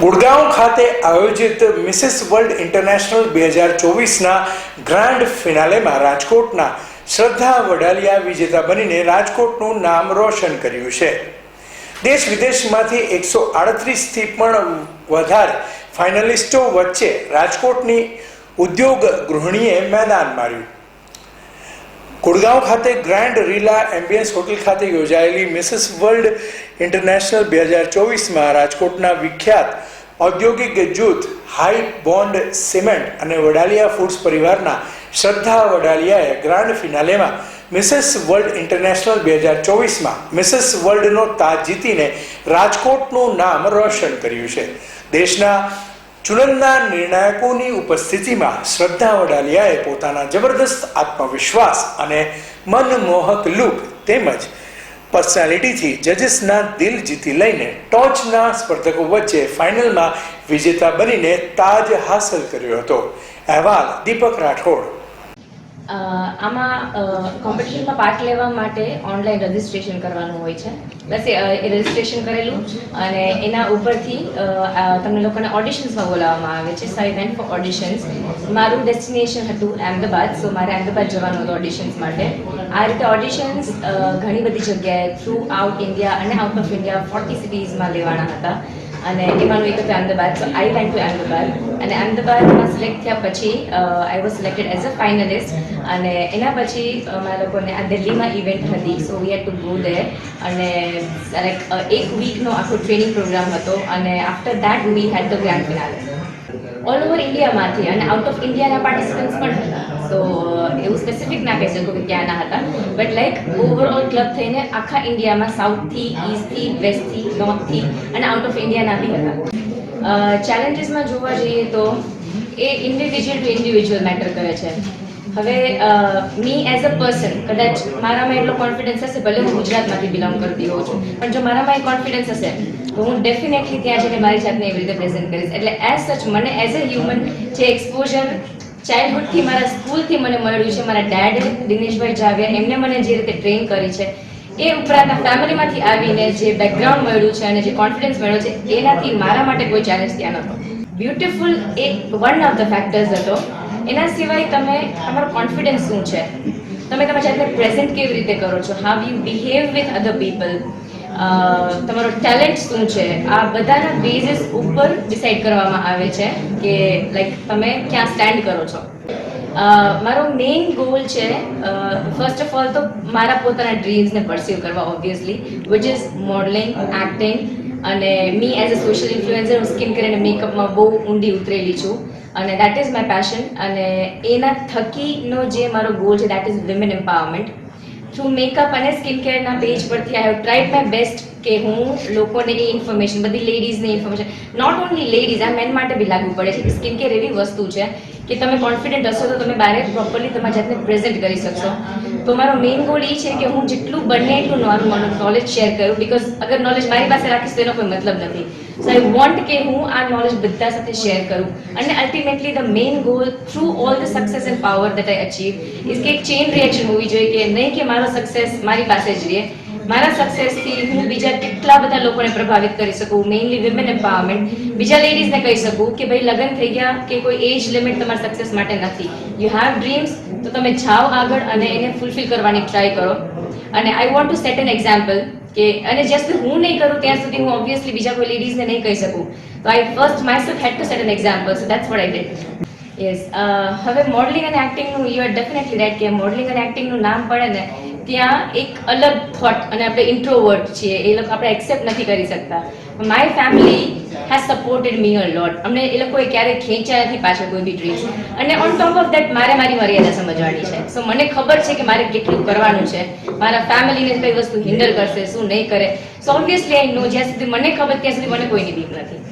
ગુડગાંવ ખાતે આયોજિત Mrs world international બે હજાર ચોવીસના ગ્રાન્ડ ફિનાલેમાં રાજકોટના શ્રદ્ધા વડાલિયા વિજેતા બનીને રાજકોટનું નામ રોશન કર્યું છે. દેશ વિદેશમાંથી એકસો આડત્રીસથી પણ વધારે ફાઇનલિસ્ટો વચ્ચે રાજકોટની ઉદ્યોગ ગૃહિણીએ મેદાન માર્યું. ગુડગાંવ ખાતે ગ્રાન્ડ રીલા એમ્બિયન્સ હોટેલ ખાતે યોજાયેલી મિસિસ વર્લ્ડ ઇન્ટરનેશનલ બે હજાર ચોવીસમાં રાજકોટના વિખ્યાત ઔદ્યોગિક જૂથ હાઈ બોન્ડ સિમેન્ટ અને વડાલિયા ફૂડ્સ પરિવારના શ્રદ્ધા વડાલિયાએ ગ્રાન્ડ ફિનાલેમાં મિસિસ વર્લ્ડ ઇન્ટરનેશનલ બે હજાર ચોવીસમાં મિસિસ વર્લ્ડનો તાજ જીતીને રાજકોટનું નામ રોશન કર્યું છે. દેશના ચુનંદા નિર્ણાયકોની ઉપસ્થિતિમાં શ્રદ્ધા વડાલિયાએ પોતાના જબરદસ્ત આત્મવિશ્વાસ અને મનમોહક લુક તેમજ પર્સનાલિટીથી જજીસના દિલ જીતી લઈને ટોચના સ્પર્ધકો વચ્ચે ફાઇનલમાં વિજેતા બનીને તાજ હાંસલ કર્યો હતો. અહેવાલ દીપક રાઠોડ. આમાં કોમ્પિટિશનમાં પાર્ટ લેવા માટે ઓનલાઈન રજિસ્ટ્રેશન કરવાનું હોય છે. બસ એ રજિસ્ટ્રેશન કરેલું અને એના ઉપરથી તમને લોકોને ઓડિશન્સમાં બોલાવવામાં આવે છે. So I went for auditions મારું ડેસ્ટિનેશન હતું અહેમદાબાદ સો મારે અહેમદાબાદ જવાનું હતું ઓડિશન્સ માટે. આ રીતે ઓડિશન્સ ઘણી બધી જગ્યાએ થ્રુ આઉટ ઇન્ડિયા અને આઉટ ઓફ ઇન્ડિયા ફોર્ટી સિટીઝમાં લેવાના હતા. અને એમાંનું એક હતું Ahmedabad. So I went to Ahmedabad. અને અમદાવાદમાં સિલેક્ટ થયા પછી I was selected as a finalist અને એના પછી અમારા લોકોને આ દિલ્હીમાં ઇવેન્ટ હતી. So we had to go there અને લાઈક એક વીકનો આખો ટ્રેનિંગ પ્રોગ્રામ હતો. અને after that we had the grand finale all over ઇન્ડિયામાંથી અને આઉટ ઓફ ઇન્ડિયાના પાર્ટિસિપન્ટ્સ પણ હતા. સો એવું સ્પેસિફિક ના કહી શકું કે ક્યાંના હતા. બટ લાઈક ઓવરઓલ ક્લબ થઈને આખા ઇન્ડિયામાં સાઉથથી ઇસ્ટથી વેસ્ટથી નોર્થથી અને આઉટ ઓફ ઇન્ડિયાના બી હતા. ચેલેન્જીસમાં જોવા જઈએ તો એ ઇન્ડિવિજ્યુઅલ ટુ ઇન્ડિવિજ્યુઅલ મેટર કરે છે. હવે મી એઝ અ પર્સન કદાચ મારામાં એટલો કોન્ફિડન્સ હશે, ભલે હું ગુજરાતમાંથી બિલોંગ કરતી હોઉં છું. પણ જો મારામાં એ કોન્ફિડન્સ હશે, તો હું ડેફિનેટલી ત્યાં જઈને મારી જાતને એવી રીતે પ્રેઝન્ટ કરીશ. એટલે એઝ સચ મને એઝ અ હ્યુમન જે એક્સપોઝર ચાઇલ્ડહુડથી મારા સ્કૂલથી મને મળ્યું છે, મારા ડેડ દિનેશભાઈ જાવિયા, એમને મને જે રીતે ટ્રેન કરી છે, એ ઉપરાંત ફેમિલીમાંથી આવીને જે બેકગ્રાઉન્ડ મળ્યું છે અને જે કોન્ફિડન્સ મળ્યો છે, એનાથી મારા માટે કોઈ ચેલેન્જ ત્યાં નહોતો. બ્યુટિફુલ એ વન ઓફ ધ ફેક્ટર્સ હતો. એના સિવાય તમે તમારો કોન્ફિડન્સ શું છે? તમે તમારી જાતને પ્રેઝન્ટ કેવી રીતે કરો છો? How you behave with other people તમારો ટેલેન્ટ શું છે? આ બધાના બેઝિસ ઉપર ડિસાઈડ કરવામાં આવે છે કે લાઈક તમે ક્યાં સ્ટેન્ડ કરો છો. મારો મેઇન ગોલ છે ફર્સ્ટ ઓફ ઓલ તો મારા પોતાના ડ્રીમ્સને પરસ્યુ કરવા obviously which is modelling acting અને me as a social influencer skin care અને મેકઅપમાં બહુ ઊંડી ઉતરેલી છું. અને દેટ ઇઝ માય પેશન અને એના થકીનો જે મારો ગોલ છે that is women empowerment through makeup અને સ્કિન કેરના પેજ પરથી I have tried my best કે હું લોકોને એ ઇન્ફોર્મેશન બધી લેડીઝને ઇન્ફોર્મેશન નોટ ઓનલી લેડીઝ આ મેન માટે બી લાગુ પડે છે કે સ્કિન કેર એવી વસ્તુ છે કે તમે કોન્ફિડન્ટ હશો તો તમે બહાર પ્રોપરલી તમારી જાતને પ્રેઝન્ટ કરી શકશો. તો મારો મેઇન ગોલ એ છે કે હું જેટલું બને એટલું મારું નોલેજ શેર કરું બિકોઝ અગર નોલેજ મારી પાસે રાખીશ તો એનો કોઈ મતલબ નથી. સો આઈ વોન્ટ કે હું આ નોલેજ બધા સાથે શેર કરું. અને ultimately the main goal through all the success and power that I achieve is કે એક ચેઇન રિએક્શન હોવી જોઈએ કે નહીં કે મારો સક્સેસ મારી પાસે જ રહે. મારા સક્સેસથી હું બીજા કેટલા બધા લોકોને પ્રભાવિત કરી શકું? મેઇનલી વિમેન એમ્પાવરમેન્ટ બીજા લેડીઝને કહી શકું કે ભાઈ, લગ્ન થઈ ગયા કે કોઈ એજ લિમિટ તમારા સક્સેસ માટે નથી. યુ હેવ ડ્રીમ્સ તો તમે જાઓ આગળ અને એને ફૂલફિલ કરવાની ટ્રાય કરો. અને I want to set an example કે, અને જ્યાં સુધી હું નહીં કરું ત્યાં સુધી હું ઓબ્વિયસલી બીજા કોઈ લેડીઝને નહીં કહી શકું. તો I first myself had to set an example so that's what I did yes હવે મોડલિંગ અને એક્ટિંગનું યુ આર ડેફિનેટલી રાઈટ કે મોડલિંગ અને એક્ટિંગનું નામ પડે ને ત્યાં એક અલગ થોટ અને આપણે ઇન્ટ્રોવર્ટ છીએ, એ લોકો આપણે એક્સેપ્ટ નથી કરી શકતા. My family has supported me a lot અમને એ લોકોએ ક્યારેય ખેંચ્યા નથી પાછળ કોઈ બી ડ્રીમ્સ અને ઓન ટોપ ઓફ દેટ મારે મારી મર્યાદા સમજવાની છે. સો મને ખબર છે કે મારે કેટલું કરવાનું છે. મારા ફેમિલીને કઈ વસ્તુ હિન્ડર કરશે, શું નહીં કરે. સો ઓબ્વિયસલી આઈ નો જ્યાં સુધી મને ખબર, ત્યાં સુધી મને કોઈની બીક નથી.